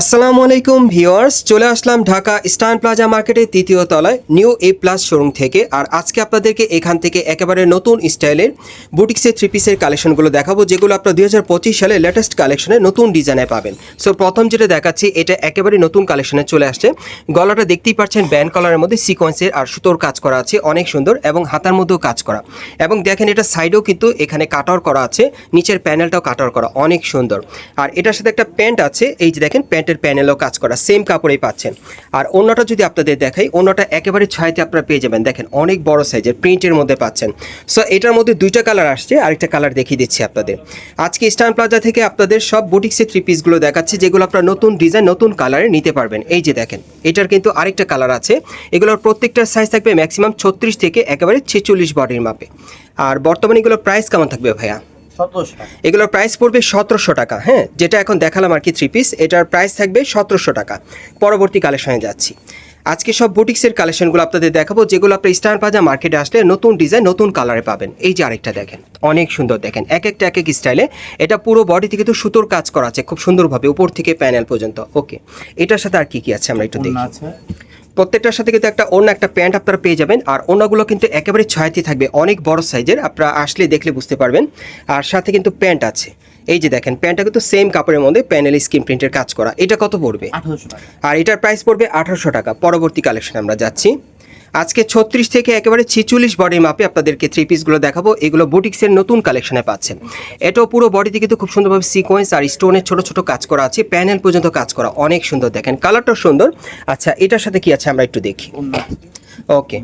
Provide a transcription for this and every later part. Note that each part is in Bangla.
আসসালামু আলাইকুম ভিউয়ার্স, চলে আসলাম ঢাকা স্টান প্লাজা মার্কেটের তৃতীয় তলায় নিউ এ প্লাস শোরুম থেকে। আর আজকে আপনাদেরকে এখান থেকে একেবারে নতুন স্টাইলের বুটিক্সের থ্রি পিসের কালেকশনগুলো দেখাবো, যেগুলো আপনার দুই হাজার পঁচিশ সালে লেটেস্ট কালেকশনে নতুন ডিজাইনে পাবেন। সো প্রথম যেটা দেখাচ্ছি, এটা একেবারে নতুন কালেকশনে চলে আসছে। গলাটা দেখতেই পাচ্ছেন ব্যান্ড কলারের মধ্যে সিকোয়েন্সের আর সুতোর কাজ করা আছে, অনেক সুন্দর এবং হাতার মধ্যেও কাজ করা। এবং দেখেন এটা সাইডেও কিন্তু এখানে কাটার করা আছে, নিচের প্যানেলটাও কাটার করা, অনেক সুন্দর। আর এটার সাথে একটা প্যান্ট আছে, এই যে দেখেন প্যান্টের প্যানেলও কাজ করা সেম কাপড়েই পাচ্ছেন। আর অন্যটা যদি আপনাদের দেখাই, অন্যটা একেবারে ছয়তে আপনারা পেয়ে যাবেন। দেখেন, অনেক বড় সাইজের প্রিন্টের মধ্যে পাচ্ছেন। সো এটার মধ্যে দুইটা কালার আসছে, আরেকটা কালার দেখিয়ে দিচ্ছি আপনাদের। আজকে স্টান প্লাজা থেকে আপনাদের সব বুটিক্সের থ্রি পিসগুলো দেখাচ্ছি, যেগুলো আপনারা নতুন ডিজাইন নতুন কালারে নিতে পারবেন। এই যে দেখেন, এটার কিন্তু আরেকটা কালার আছে। এগুলোর প্রত্যেকটার সাইজ থাকবে ম্যাক্সিমাম ছত্রিশ থেকে একেবারে ছেচল্লিশ বডির মাপে। আর বর্তমানে এগুলোর প্রাইস কেমন থাকবে ভাইয়া? এগুলোর প্রাইস পড়বে সতেরোশো টাকা হ্যাঁ? যেটা এখন দেখালাম আর কি থ্রি পিস এটার প্রাইস থাকবে সতেরোশো টাকা। পরবর্তী কালেকশনে যাচ্ছি। আজকে সব বুটিক্সের কালেকশনগুলো আপনাদের দেখাবো যেগুলো আপনি স্টার পাজা মার্কেটে আসলে নতুন ডিজাইন নতুন কালারে পাবেন। এই যে আরেকটা দেখেন অনেক সুন্দর দেখেন এক একটা এক এক স্টাইলে এটা পুরো বডি থেকে তো সুতোর কাজ করা আছে খুব সুন্দরভাবে উপর থেকে প্যানেল পর্যন্ত। ওকে এটার সাথে আর কি কি আছে আমরা একটু দেখি। প্রত্যেকটার সাথে কিন্তু একটা অন্য একটা প্যান্ট আপনারা পেয়ে যাবেন। আর অন্যগুলো কিন্তু একেবারে ছয়াতি থাকবে অনেক বড় সাইজের। আপনারা আসলে দেখলে বুঝতে পারবেন। আর সাথে কিন্তু প্যান্ট আছে। এই যে দেখেন প্যান্টটা কিন্তু সেম কাপড়ের মধ্যে প্যানেল স্কিন প্রিন্টের কাজ করা। এটা কত পড়বে? আঠারোশো টাকা। আর এটার প্রাইস পড়বে আঠারোশো টাকা। পরবর্তী কালেকশন আমরা যাচ্ছি। আজকে ছত্রিশ থেকে একেবারে ছিচল্লিশ বডির মাপে আপনাদেরকে থ্রি পিসগুলো দেখাবো। এগুলো বুটিক্সের নতুন কালেকশনে পাচ্ছেন। এটাও পুরো বডিতে কিন্তু খুব সুন্দরভাবে সিকোয়েন্স আর স্টোনের ছোট ছোট কাজ করা আছে। প্যানেল পর্যন্ত কাজ করা, অনেক সুন্দর দেখেন। কালারটাও সুন্দর। আচ্ছা এটার সাথে কি আছে আমরা একটু দেখি। ওকে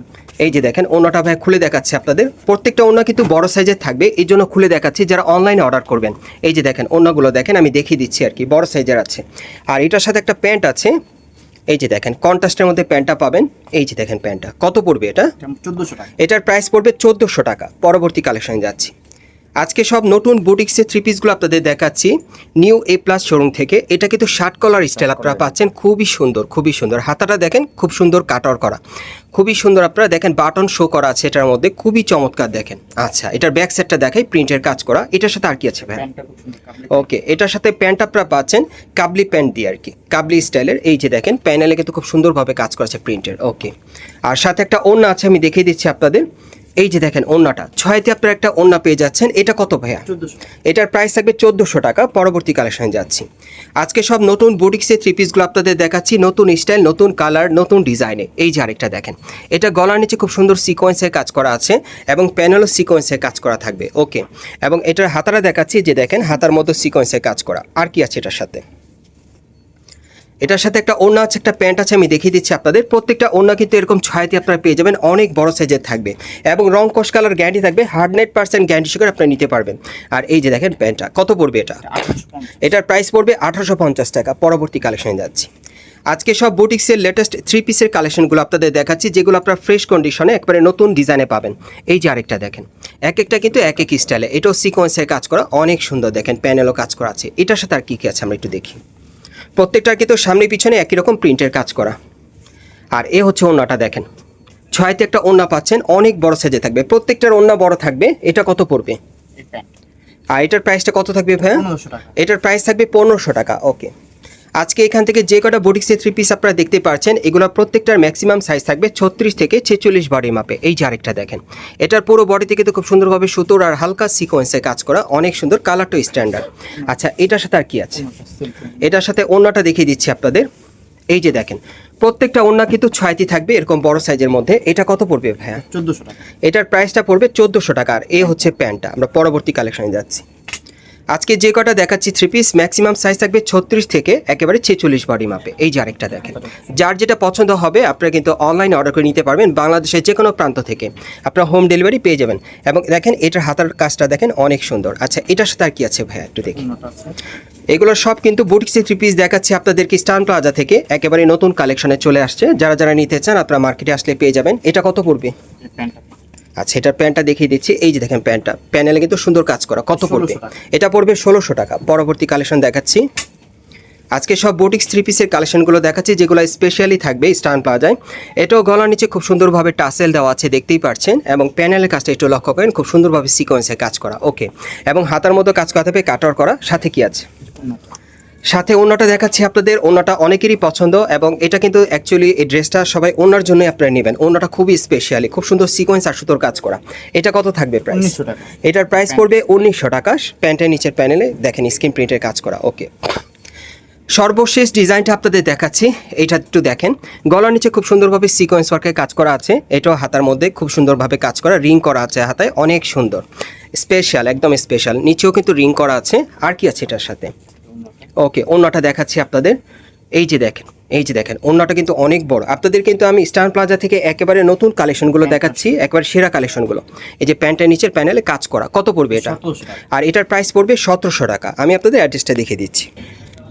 এই যে দেখেন ওনাটা ভাই খুলে দেখাচ্ছে আপনাদের। প্রত্যেকটা ওনা কিন্তু বড় সাইজের থাকবে, এই জন্য খুলে দেখাচ্ছি যারা অনলাইনে অর্ডার করবেন। এই যে দেখেন ওনাগুলো দেখেন, আমি দেখিয়ে দিচ্ছি আর কি, বড় সাইজের আছে। আর এটার সাথে একটা প্যান্ট আছে। এই যে দেখেন কন্ট্রাস্টের মধ্যে প্যান্টটা পাবেন। এই যে দেখেন প্যান্টটা কত পড়বে এটা? চোদ্দোশো টাকা। এটার প্রাইস পড়বে চোদ্দোশো টাকা। পরবর্তী কালেকশনে যাচ্ছি। আজকে সব নতুন বুটিক্সের থ্রি পিসগুলো আপনাদের দেখাচ্ছি। নিউ এ প্লাস শোরুম থেকে। এটা কিন্তু শার্ট কলার স্টাইল আপনারা পাচ্ছেন। খুবই সুন্দর খুবই সুন্দর। হাতাটা দেখেন খুব সুন্দর কাটার করা। খুবই সুন্দর আপনারা দেখেন বাটন শো করা আছে এটার মধ্যে। খুবই চমৎকার দেখেন। আচ্ছা এটার ব্যাক সাইডটা দেখাই প্রিন্টের কাজ করা। এটার সাথে আর কি আছে ভাই? ওকে এটার সাথে প্যান্ট আপনারা পাচ্ছেন কাবলি প্যান্ট দিয়ে আর কি। কাবলি স্টাইলের এই যে দেখেন প্যানেলে কিন্তু খুব সুন্দরভাবে কাজ করেছে প্রিন্টের ওকে আর সাথে একটা ওড়না আছে আমি দেখিয়ে দিচ্ছি আপনাদের। এই যে দেখেন ওড়নাটা ছয়তে আপনারা একটা ওড়না পেয়ে যাচ্ছেন এটা কত ভাইয়া? এটার প্রাইস থাকবে চোদ্দোশো টাকা পরবর্তী কালেকশনে যাচ্ছি। আজকে সব নতুন বুটিক্সের থ্রি পিসগুলো আপনাদের দেখাচ্ছি নতুন স্টাইল নতুন কালার নতুন ডিজাইনে এই যে আরেকটা দেখেন এটা গলার নিচে খুব সুন্দর সিকোয়েন্সের কাজ করা আছে এবং প্যানেলও সিকোয়েন্সের কাজ করা থাকবে ওকে এবং এটার হাতারা দেখাচ্ছি যে দেখেন হাতার মতো সিকোয়েন্সের কাজ করা। আর কি আছে এটার সাথে? এটার সাথে একটা ওড়না আছে একটা প্যান্ট আছে আমি দেখিয়ে দিচ্ছি আপনাদের। প্রত্যেকটা ওড়না কিন্তু এরকম ছয়তে আপনারা পেয়ে যাবেন অনেক বড় সাইজের থাকবে। এবং রং কস কালার গ্যারান্টি থাকবে হান্ড্রেড পার্সেন্ট গ্যারান্টি সহকারে আপনারা নিতে পারবেন। আর এই যে দেখেন প্যান্টটা কত পড়বে এটা? এটার প্রাইস পড়বে আঠারোশো পঞ্চাশ টাকা পরবর্তী কালেকশনে যাচ্ছি। আজকে সব বুটিক্সের লেটেস্ট থ্রি পিসের কালেকশনগুলো আপনাদের দেখাচ্ছি যেগুলো আপনারা ফ্রেশ কন্ডিশনে একবারে নতুন ডিজাইনে পাবেন। এই যে আরেকটা দেখেন এক একটা কিন্তু এক এক স্টাইলে এটাও সিকোয়েন্সের কাজ করা অনেক সুন্দর দেখেন প্যানেলও কাজ করা আছে। এটার সাথে আর কী কী আছে আমরা একটু দেখি। প্রত্যেকটার কিন্তু সামনে পিছনে একই রকম প্রিন্টের কাজ করা। আর এ হচ্ছে ওড়নাটা দেখেন। ছয়তে একটা ওড়না পাচ্ছেন অনেক বড় সাইজে থাকবে। প্রত্যেকটার ওড়না বড় থাকবে এটা কত পড়বে? আর এটার প্রাইসটা কত থাকবে ভাইয়া? এটার প্রাইস থাকবে পনেরোশো টাকা ওকে আজকে এখান থেকে যে কটা বুটিক্সের থ্রি পিস আপনারা দেখতে পাচ্ছেন এগুলো প্রত্যেকটার ম্যাক্সিমাম সাইজ থাকবে ছত্রিশ থেকে ছেচল্লিশ বডি মাপে এই যে আরেকটা দেখেন এটার পুরো বডি থেকে তো খুব সুন্দরভাবে সুতোর আর হালকা সিকোয়েন্সে কাজ করা অনেক সুন্দর কালারটা স্ট্যান্ডার্ড আচ্ছা এটার সাথে আর কি আছে? এটার সাথে অন্যটা দেখিয়ে দিচ্ছি আপনাদের। এই যে দেখেন প্রত্যেকটা ওড়না কিন্তু ছয়টি থাকবে এরকম বড় সাইজের মধ্যে। এটা কত পড়বে ভাইয়া? চোদ্দোশো টাকা। এটার প্রাইসটা পড়বে চোদ্দোশো টাকা আর এ হচ্ছে প্যান্টটা। আমরা পরবর্তী কালেকশনে যাচ্ছি। আজকে যে কটা দেখাচ্ছি থ্রি পিস ম্যাক্সিমাম সাইজ থাকবে ছত্রিশ থেকে একেবারে ছেচল্লিশ বডি মাপে এই যে আরেকটা দেখেন। যার যেটা পছন্দ হবে আপনারা কিন্তু অনলাইনে অর্ডার করে নিতে পারবেন বাংলাদেশের যে কোনো প্রান্ত থেকে। আপনারা হোম ডেলিভারি পেয়ে যাবেন। এবং দেখেন এটার হাতার কাজটা দেখেন অনেক সুন্দর। আচ্ছা এটার সাথে আর কি আছে ভাইয়া একটু দেখি। এগুলো সব কিন্তু বুটিক্সের থ্রি পিস দেখাচ্ছি আপনাদেরকে স্টান প্লাজা থেকে। একেবারে নতুন কালেকশনে চলে আসছে। যারা যারা নিতে চান আপনারা মার্কেটে আসলে পেয়ে যাবেন। এটা কত পড়বে? আচ্ছা এটার প্যান্টটা দেখিয়ে দিচ্ছি। এই যে দেখেন প্যান্টটা। প্যানেলে কিন্তু সুন্দর কাজ করা। কত পড়বে? এটা পড়বে ষোলোশো টাকা। পরবর্তী কালেকশন দেখাচ্ছি। আজকে সব বুটিক্স থ্রি পিসের কালেকশনগুলো দেখাচ্ছি যেগুলো স্পেশালি থাকবে স্টান পাওয়া যায় এটাও গলার নিচে খুব সুন্দরভাবে টাসেল দেওয়া আছে দেখতেই পাচ্ছেন। এবং প্যানেলের কাজটা একটু লক্ষ্য করেন খুব সুন্দরভাবে সিকোয়েন্সে কাজ করা। ওকে এবং হাতার মতো কাজ করা হবে কাটার করা। সাথে কি আছে? সাথে অন্যটা দেখাচ্ছি আপনাদের অন্যটা অনেকেরই পছন্দ এবং এটা কিন্তু অ্যাকচুয়ালি এই ড্রেসটা সবাই অন্যার জন্যই আপনারা নেবেন। অন্যটা খুবই স্পেশালি খুব সুন্দর সিকোয়েন্স আর সুতোর কাজ করা। এটা কত থাকবে প্রাইস 1900 টাকা। এটার প্রাইস পড়বে উনিশশো টাকা। প্যান্টের নিচের প্যানেলে দেখেন স্ক্রিন প্রিন্টের কাজ করা ওকে সর্বশেষ ডিজাইনটা আপনাদের দেখাচ্ছি এইটা একটু দেখেন। গলার নিচে খুব সুন্দরভাবে সিকোয়েন্স ওয়ার্কের কাজ করা আছে এটাও হাতার মধ্যে খুব সুন্দরভাবে কাজ করা রিং করা আছে হাতায় অনেক সুন্দর। স্পেশাল একদম স্পেশাল নিচেও কিন্তু রিং করা আছে। আর কি আছে এটার সাথে? ওকে অন্যটা দেখাচ্ছি আপনাদের। এই যে দেখেন এই যে দেখেন অন্যটা কিন্তু অনেক বড়। আপনাদের কিন্তু আমি স্টার প্লাজা থেকে একেবারে নতুন কালেকশনগুলো দেখাচ্ছি একবার সেরা কালেকশনগুলো এই যে প্যান্টের নিচের প্যানেলে কাজ করা। কত পড়বে এটা? আর এটার প্রাইস পড়বে সতেরোশো টাকা। আমি আপনাদের অ্যাড্রেসটা দেখিয়ে দিচ্ছি।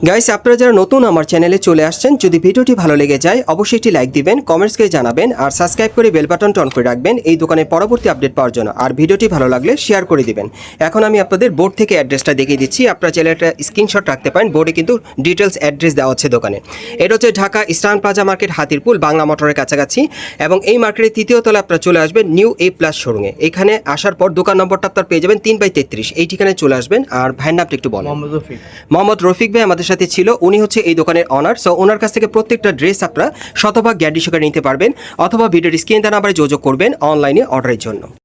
গাইস আপনারা যারা নতুন আমার চ্যানেলে চলে আসছেন যদি ভিডিওটি ভালো লেগে যায় অবশ্যই একটি লাইক দিবেন কমেন্টস করে জানাবেন আর সাবস্ক্রাইব করে বেল বাটন অন করে রাখবেন এই দোকানের পরবর্তী আপডেট পাওয়ার জন্য। আর ভিডিওটি ভালো লাগলে শেয়ার করে দিবেন। এখন আমি আপনাদের বোর্ড থেকে অ্যাড্রেসটা দেখিয়ে দিচ্ছি। আপনারা চাইলে একটা স্ক্রিনশট রাখতে পারেন। বোর্ডে কিন্তু ডিটেলস অ্যাড্রেস দেওয়া হচ্ছে দোকানে। এটা হচ্ছে Dhaka Eastern Plaza market Hatirpool Bangla মোটরের কাছাকাছি। এবং এই মার্কেটের তৃতীয় তলায় আপনারা চলে আসবেন নিউ এ প্লাস শোরুমে এখানে আসার পর দোকান নম্বরটা আপনার পেয়ে যাবেন তিন বাই তেত্রিশ। এই ঠিকানায় চলে আসবেন। আর ভাইয়ের নামটা একটু বলেন। মোহাম্মদ রফিক। মোহাম্মদ রফিক ভাই আমাদের সাথে ছিল, উনি হচ্ছে এই দোকানের অনার সো ওনার কাছ থেকে প্রত্যেকটা ড্রেস আপনারা শতভাগ গ্যারান্টি সহকারে নিতে পারবেন, অথবা ভিডিওর স্ক্রিন দেওয়া নাম্বারে যোগাযোগ করবেন অনলাইনে অর্ডারের জন্য।